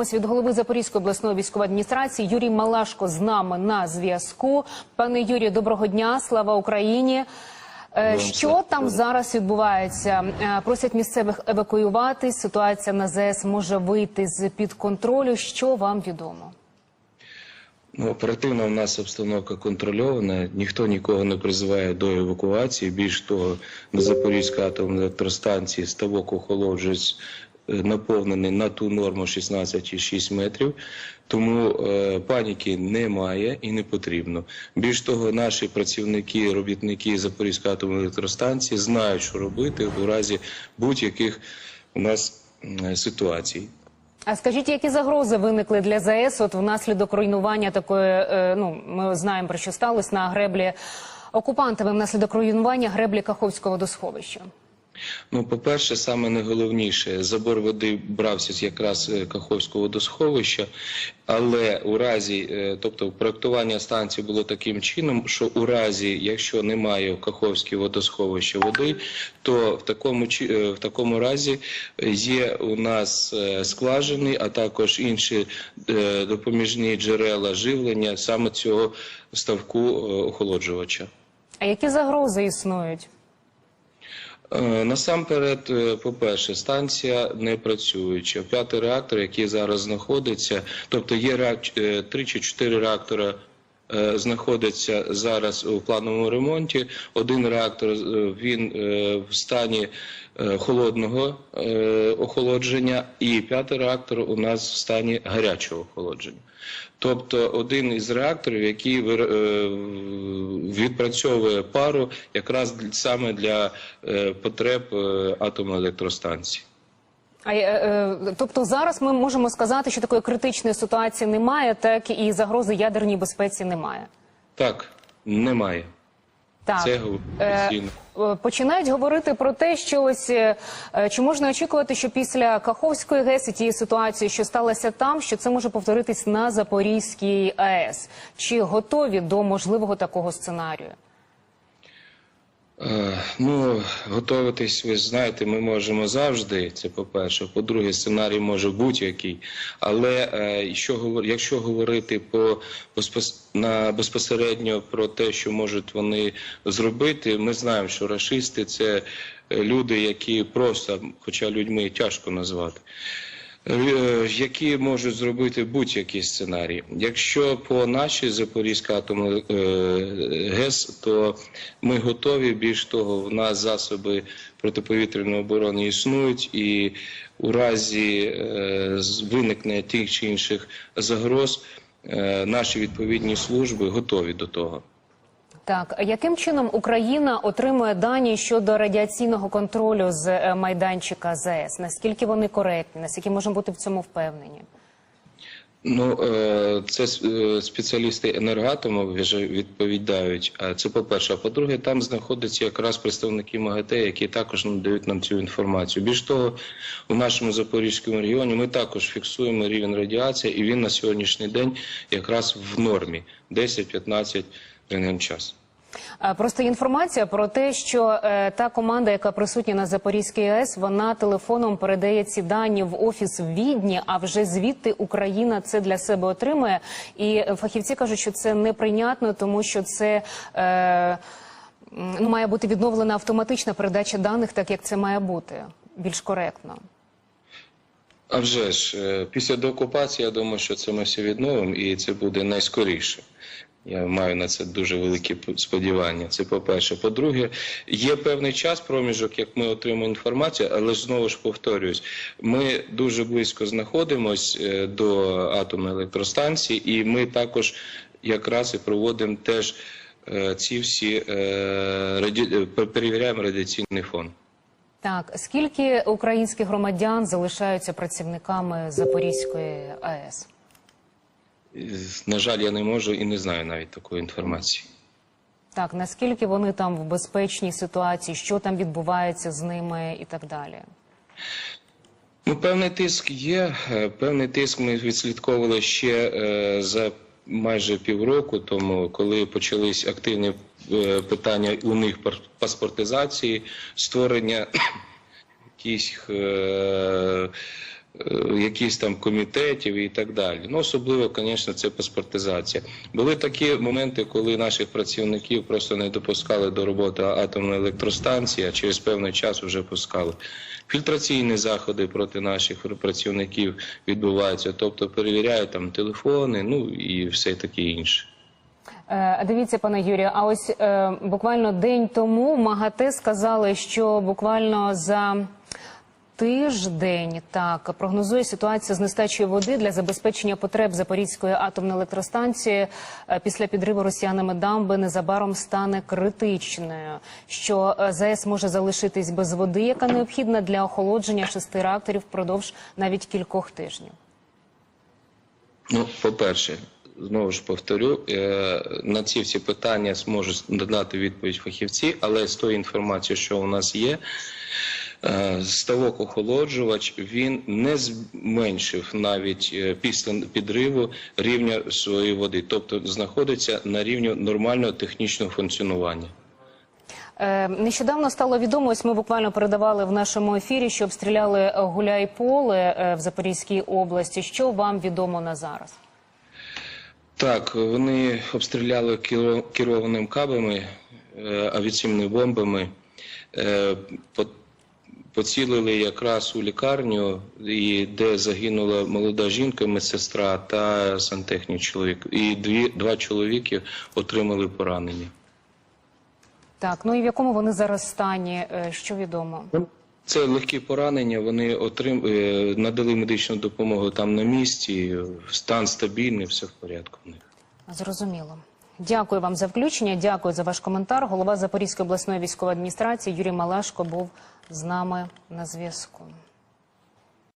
Ось від голови Запорізької обласної військової адміністрації Юрій Малашко з нами на зв'язку. Пане Юрію, доброго дня, слава Україні. Е, Що там зараз відбувається? Е, Просять місцевих евакуюватись. Ситуація на ЗС може вийти з під контролю. Що вам відомо? Ну, оперативно у нас обстановка контрольована. Ніхто нікого не призиває до евакуації. Більш того, на Запорізькій атомній електростанції ставок охолоджується е, наповнений на ту норму 16,6 метрів. Тому е, паніки немає і не потрібно. Більш того, наші працівники, робітники Запорізької атомної електростанції знають, що робити у разі будь-яких у нас ситуацій. А скажіть, які загрози виникли для ЗАЕС от внаслідок руйнування такої? е, Ну ми знаємо про що сталося на греблі окупантами внаслідок руйнування греблі Каховського водосховища. Ну, по-перше, саме найголовніше, забор води брався з якраз е, Каховського водосховища, але у разі, е, тобто проектування станції було таким чином, що у разі, якщо немає в Каховській водосховищі води, то в такому, е, в такому разі є у нас скважини, а також інші допоміжні джерела живлення саме цього ставку охолоджувача. А які загрози існують? Е, Насамперед, е, по-перше, станція не працююча. П'ятий реактор, який зараз знаходиться, тобто є е, три чи чотири реактора. Е, Знаходиться зараз у плановому ремонті. Один реактор е, він е, в стані холодного охолодження, і п'ятий реактор у нас в стані гарячого охолодження. Тобто один із реакторів, який відпрацьовує пару якраз саме для потреб атомної електростанції. А е, е, тобто зараз ми можемо сказати, що такої критичної ситуації немає, так і загрози ядерній безпеці немає. Так, немає. Так Це Е, офіційно. починають говорити про те, що ось чи можна очікувати, що після Каховської ГЕС і тієї ситуації, що сталося там, що це може повторитись на Запорізькій АЕС. Чи готові до можливого такого сценарію? Е, Ну, готуватись, ви знаєте, ми можемо завжди. Це по-перше. По-друге, сценарій може будь-який. Але е, що якщо говорити по безпос- на безпосередньо про те, що можуть вони зробити, ми знаємо, що рашисти це е, люди, які просто, хоча людьми тяжко назвати. Е, Які можуть зробити будь-які сценарії. Якщо по нашій Запорізькій атомній е, ГЕС, то ми готові. Більш того, в нас засоби протиповітряної оборони існують, і у разі е, виникнення тих чи інших загроз наші відповідні служби готові до того. Так, яким чином Україна отримує дані щодо радіаційного контролю з е, майданчика ЗАЕС? Наскільки вони коректні? Наскільки можемо бути в цьому впевнені? Ну, е, це е, спеціалісти енергоатому вже відповідають. А Це по-перше. А по-друге, там знаходяться якраз представники МАГАТЕ, які також надають нам цю інформацію. Більш того, у нашому Запорізькому регіоні ми також фіксуємо рівень радіації, і він на сьогоднішній день якраз в нормі 10-15 рентген час. Просто інформація про те, що е, та команда, яка присутня на Запорізькій АЕС, вона телефоном передає ці дані в офіс в Відні, а вже звідти Україна це для себе отримує. І фахівці кажуть, що це неприйнятно, тому що це. Е, Ну, має бути відновлена автоматична передача даних, так як це має бути більш коректно. А вже ж, е, після деокупації, я думаю, що це ми все відновимо, і це буде найскоріше. Я маю на це дуже великі сподівання. Це по-перше. По-друге, є певний час, проміжок, як ми отримуємо інформацію, але ж знову ж повторююсь, ми дуже близько знаходимось е, до атомної електростанції, і ми також якраз і проводимо теж е, ці всі е, раді... перевіряємо радіаційний фон. Так, скільки українських громадян залишаються працівниками Запорізької АЕС? На жаль, я не можу і не знаю навіть такої інформації. Так, наскільки вони там в безпечній ситуації, що там відбувається з ними і так далі? Ну, певний тиск є. Е, Певний тиск ми відслідковували ще е, за майже півроку тому, коли почались активні е, питання у них паспортизації, створення якихось е, е, якісь там комітетів і так далі. Ну, особливо, звісно, це паспортизація. Були такі моменти, коли наших працівників просто не допускали до роботи атомної електростанції, а через певний час вже пускали. Фільтраційні заходи проти наших працівників відбуваються, тобто перевіряють там телефони, ну і все таке інше. Е, Дивіться, пане Юрію, а ось е, буквально день тому МАГАТЕ сказали, що буквально за тиждень так прогнозує ситуація з нестачею води для забезпечення потреб Запорізької атомної електростанції е, після підриву росіянами дамби незабаром стане критичною. Що е, ЗАЕС може залишитись без води, яка необхідна для охолодження шести реакторів впродовж навіть кількох тижнів. Ну, по-перше, знову ж повторю, е, на ці всі питання зможуть надати відповідь фахівці, але з тої інформації, що у нас є, ставок охолоджувач він не зменшив навіть е, після підриву рівня своєї води, тобто знаходиться на рівні нормального технічного функціонування. Е, Нещодавно стало відомо, ось ми буквально передавали в нашому ефірі, що обстріляли е, Гуляйполе е, в Запорізькій області. Що вам відомо на зараз? Так, вони обстріляли керованими кабами, е, авіаційними бомбами, е, поцілили якраз у лікарню, і де загинула молода жінка, медсестра та сантехнік чоловік. І дві, два чоловіки отримали поранення. Так, ну і в якому вони зараз стані? е, Що відомо? Це легкі поранення. Вони отрим... е, надали медичну допомогу там на місці. Стан стабільний, все в порядку в них. Зрозуміло. Дякую вам за включення. Дякую за ваш коментар. Голова Запорізької обласної військової адміністрації Юрій Малашко був з нами на зв'язку.